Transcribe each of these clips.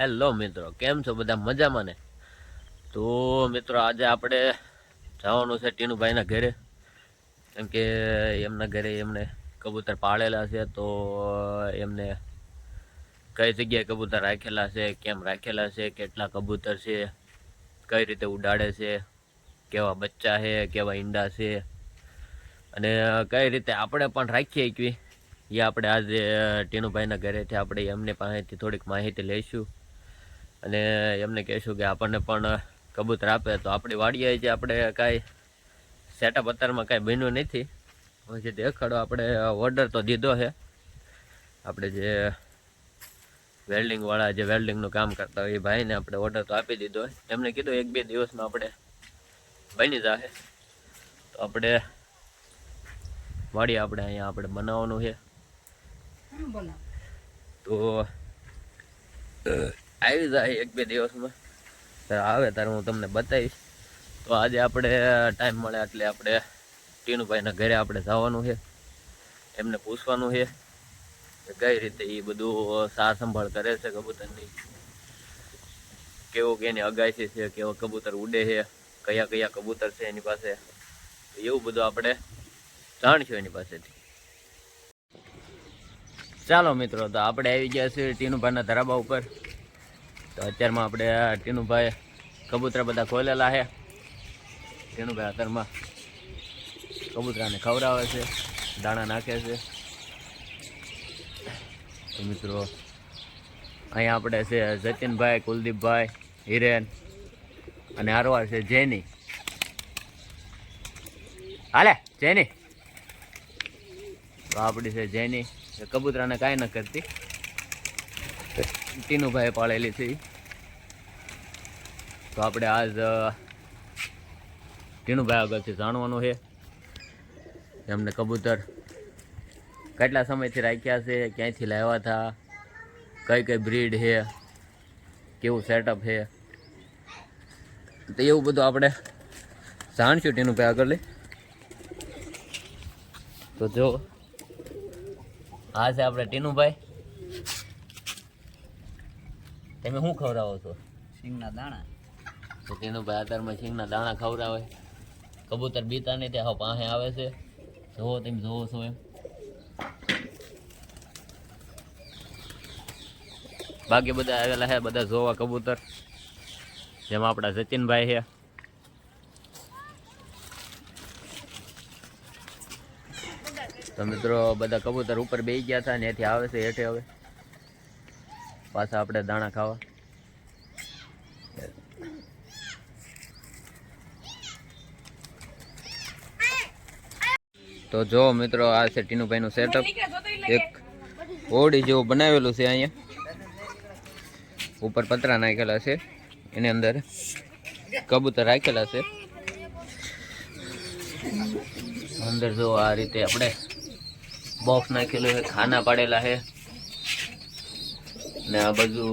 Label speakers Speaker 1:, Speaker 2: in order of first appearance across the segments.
Speaker 1: Hello મિત્રો, કેમ છો? બધા મજામાં ને? તો મિત્રો, આજે આપણે જવાનું છે ટીનુભાઈના ઘરે. કેમ કે એમના ઘરે એમને કબૂતર પાળેલા છે, તો એમને કઈ જગ્યાએ કબૂતર રાખેલા છે, કેમ રાખેલા છે, કેટલા કબૂતર છે, કઈ રીતે ઉડાડે છે, કેવા બચ્ચા છે, કેવા ઈંડા છે, અને કઈ રીતે આપણે પણ રાખીએ એકવી એ આપણે આજે ટીનુભાઈના ઘરેથી આપણે એમની પાસેથી થોડીક માહિતી લઈશું. અને એમને કહીશું કે આપણને પણ કબૂતર આપે તો આપણી વાડીએ જે આપણે કાંઈ સેટઅપ અત્યારમાં કાંઈ બન્યું નથી. પછી દેખાડો આપણે ઓર્ડર તો દીધો છે. આપણે જે વેલ્ડિંગવાળા જે વેલ્ડિંગનું કામ કરતા હોય એ ભાઈને આપણે ઓર્ડર તો આપી દીધો હોય એમને કીધું એક બે દિવસમાં આપણે બની જશે તો આપણે વાડી આપણે અહીંયા આપણે બનાવવાનું છે. તો આવી જાય એક બે દિવસમાં. આવે ત્યારે હું તમને બતાવીશ. તો આજે આપણે ટાઈમ મળે એટલે આપણે ટીનુભાઈના ઘરે આપણે જવાનું છે. એમને પૂછવાનું છે કે કઈ રીતે એ બધું સાર સંભાળ કરે છે કબૂતરની. કેવો કે એની છે, કેવો કબૂતર ઉડે છે, કયા કયા કબૂતર છે એની પાસે. એવું બધું આપણે જાણશું એની પાસેથી. ચાલો મિત્રો, તો આપણે આવી ગયા છીએ ટીનુભાઈના ધરાબા ઉપર. તો અત્યારમાં આપણે ટીનુભાઈ કબૂતરા બધા ખોલેલા છે. ટીનુભાઈ અત્યારમાં કબૂતરાને ખવડાવે છે, દાણા નાખે છે. મિત્રો, અહીંયા આપણે છે જતીનભાઈ, કુલદીપભાઈ, હિરેન અને આરવાર છે જેની. હાલે, જેની. આપણી છે જેની કબૂતરાને કાંઈ ન કરતી. ટીનુભાઈ પાળેલી છે તો આપણે આજ ટીનુભાઈ આગળથી જાણવાનું છે. એમને કબૂતર કેટલા સમયથી રાખ્યા છે, ક્યાંથી લાવ્યા હતા, કઈ કઈ બ્રીડ છે, કેવું સેટઅપ છે. તો એવું બધું આપણે જાણશું ટીનુભાઈ આગળ લઈ. તો જો, આ છે આપણે ટીનુભાઈ તમે શું ખવડાવો છો?
Speaker 2: સિંગના દાણા.
Speaker 1: તો તેનું ભાઈ અત્યારમાં સિંગના દાણા ખવડાવે. કબૂતર બીતા નહીં ત્યાં પાસે આવે છે. જોવો તમે જોવો છો એમ. બાકી બધા આવેલા છે બધા જોવા કબૂતર. જેમાં આપણા સચિનભાઈ છે. તો મિત્રો બધા કબૂતર ઉપર બેસી ગયા હતા ને એથી આવે છે હેઠે હવે. પાછા આપણે દાણા ખાવા. તો જો મિત્રો, આ છે ટીનુભાઈનું સેટઅપ એક ઓડી જેવું બનાવેલું છે અહીંયા. ઉપર પતરા નાખેલા છે. એની અંદર કબૂતર રાખેલા છે. અંદર જો આ રીતે આપણે બોક્સ નાખેલું છે, ખાના પાડેલા છે. ને આ બાજુ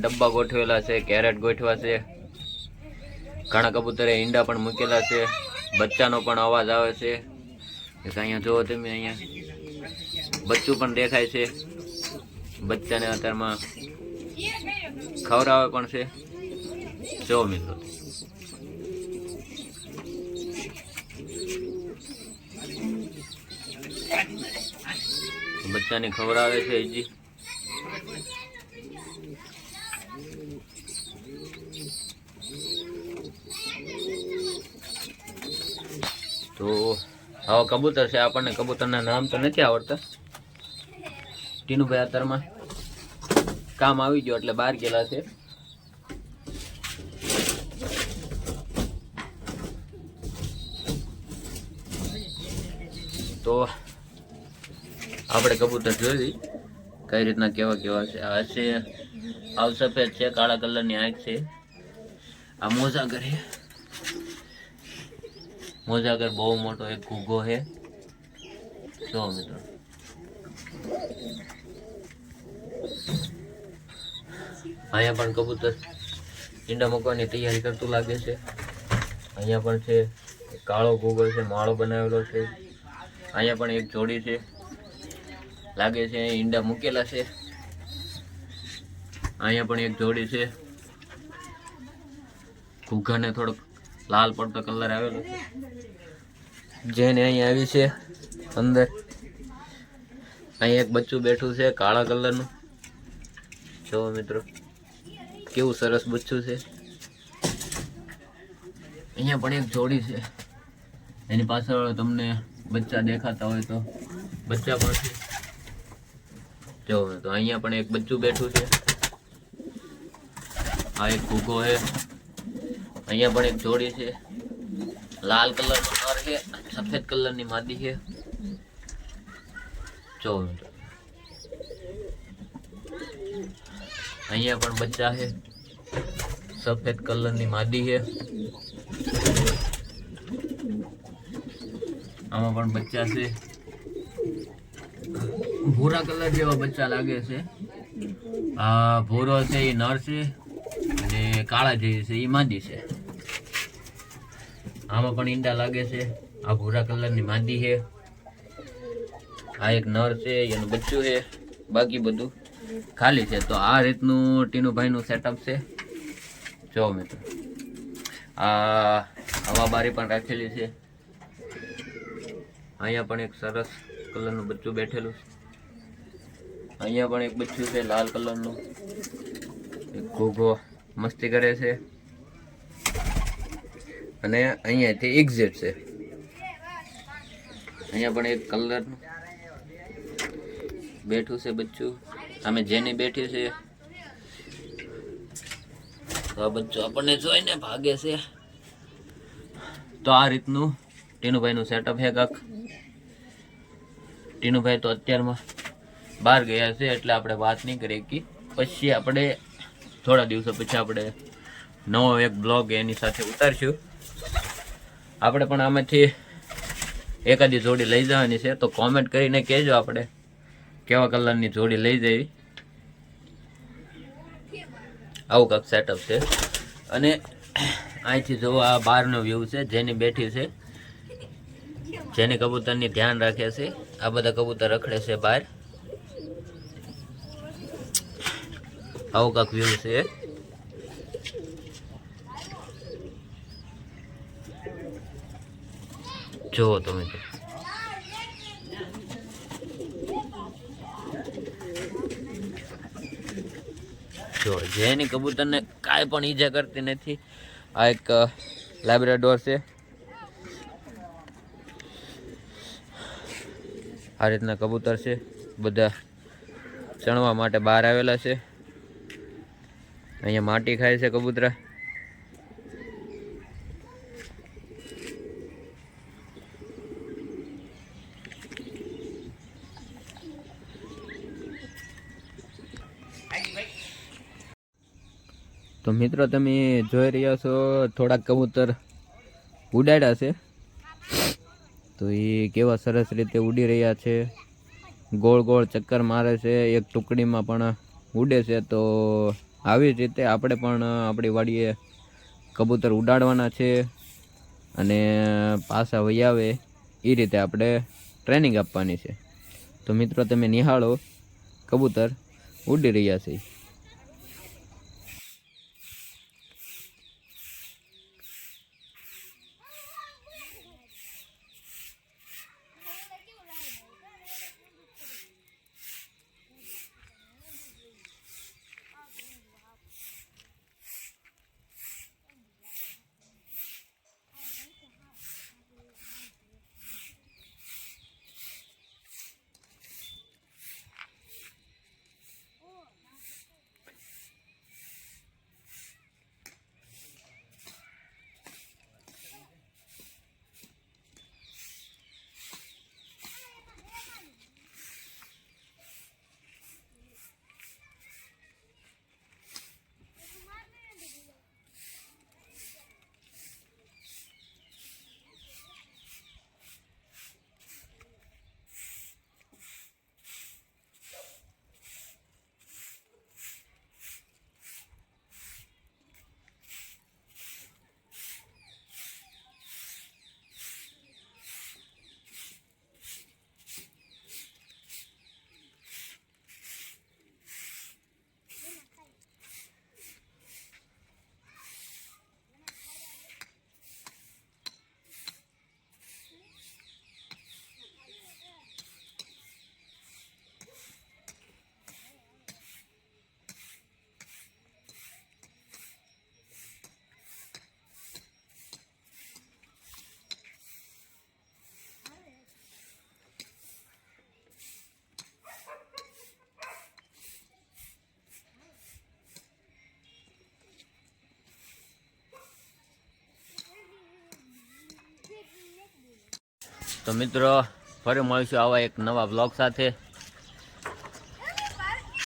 Speaker 1: ડબ્બા ગોઠવેલા છે, કેરેટ ગોઠવા છે. ઘણા કબૂતરે ઈંડા પણ મૂકેલા છે. બચ્ચાનો પણ અવાજ આવે છે. અહીંયા જુઓ તમે અહીંયા. બચ્ચું પણ દેખાય છે. બચ્ચાને અત્યારમાં ખવડાવે પણ છે. જો મિત્રો. બચ્ચાને ખવડાવે છે હજી તો આવા કબૂતર છે આપણને, કબૂતરના નામ તો નથી આવડતા. ટીનુભાઈ અત્યારમાં કામ આવી ગયો એટલે બહાર ગયેલા છે. તો આપણે કબૂતર જોઈ કઈ રીતના કેવા કેવા છે? આ છે આવ સફેદ છે, કાળા કલરની આંખ છે. આ મોજા છે મોજાગર બહુ મોટો એક ઘૂઘો છે. જો મિત્રો. અહીંયા પણ કબૂતર ઈંડા મૂકવાની તૈયારી કરતું લાગે છે. અહીંયા પણ છે કાળો ઘૂઘો છે, માળો બનાવેલો છે. અહીંયા પણ એક જોડી છે. લાગે છે ઈંડા મૂકેલા છે. અહીંયા પણ એક જોડી છે. ઘૂઘાને થોડોક લાલ પડતો કલર આવેલો જેને અહીંયા આવી છે અંદર. અહીં એક બચ્ચું બેઠું છે કાળા કલરનું. જો મિત્રો, કેવું સરસ બચ્ચું છે. અહીંયા પણ એક જોડી છે. એની પાછળ તમને બચ્ચા દેખાતા હોય તો બચ્ચા પણ છે. જો તો અહીંયા પણ એક બચ્ચું બેઠું છે. આ એક ભૂગો છે. અહીંયા પણ એક જોડી છે. લાલ કલર નો નર છે, સફેદ કલરની માદી છે. જો. અહીંયા પણ બચ્ચા છે, સફેદ કલરની માદી છે. આમાં પણ બચ્ચા છે. ભૂરા કલર જેવા બચ્ચા લાગે છે. આ ભૂરો છે, એ નર છે અને કાળા જેવી છે, એ માદી છે. આમાં પણ ઈંડા લાગે છે. આ ભૂરા કલરની માદી છે. આ એક નર છે, એનું બચ્ચું છે, બાકી બધું ખાલી છે. તો આ રીતનું ટીનુભાઈનું સેટઅપ છે. જો મિત્રો, આ હવા બારી પણ રાખેલી છે. અહીંયા પણ એક સરસ કલરનું બચ્ચું બેઠેલું છે. અહીંયા પણ એક બચ્ચું છે, લાલ કલરનું. એક ઘોઘો મસ્તી કરે છે. અને અહીંયાથી એક્ઝેટ છે. અહીંયા પણ એક કલરનું બેઠું છે બચ્ચું. અમે જેની બેઠી છે. તો આ બચ્ચું આપણને જોઈને ભાગે છે. તો આ રીતનું ટીનુભાઈનું સેટઅપ છે કાક. ટીનુભાઈ તો અત્યારમાં બહાર ગયા છે એટલે આપણે વાત નહીં કરી કે પછી આપણે થોડા દિવસો પછી આપણે નવો એક બ્લોગ એની સાથે ઉતારશું. આપણે પણ આમાંથી એકાદી જોડી લઈ જવાની છે, તો કોમેન્ટ કરીને કહેજો આપણે કેવા કલરની જોડી લઈ જવી આવું કંઈક સેટઅપ છે. અને અહીંથી જો આ બહારનો વ્યૂ છે, જેની બેઠી છે, જેની કબૂતરની ધ્યાન રાખે છે, આ બધા કબૂતર રખડે છે બહાર. આવું કંઈક વ્યૂ છે. જુઓ તમે તો. જો, જેની કબૂતરને કાંઈ પણ ઈજા કરતી નથી, આ એક લાઇબ્રેડોર છે. આ રીતના કબૂતર છે. બધા ચણવા માટે બહાર આવેલા છે. અહીંયા માટી ખાય છે કબૂતરા. તો મિત્રો તમે જોઈ રહ્યા છો, થોડાક કબૂતર ઉડાડ્યા છે. તો એ કેવા સરસ રીતે ઉડી રહ્યા છે. ગોળ ગોળ ચક્કર મારે છે, એક ટુકડીમાં પણ ઉડે છે. તો આવી જ રીતે આપણે પણ આપણી વાડીએ કબૂતર ઉડાડવાના છે અને પાછા વૈયાવે એ રીતે આપણે ટ્રેનિંગ આપવાની છે. તો મિત્રો તમે નિહાળો, કબૂતર ઉડી રહ્યા છે. તો મિત્રો ફરી મળીશું આવા એક નવા બ્લોગ સાથે.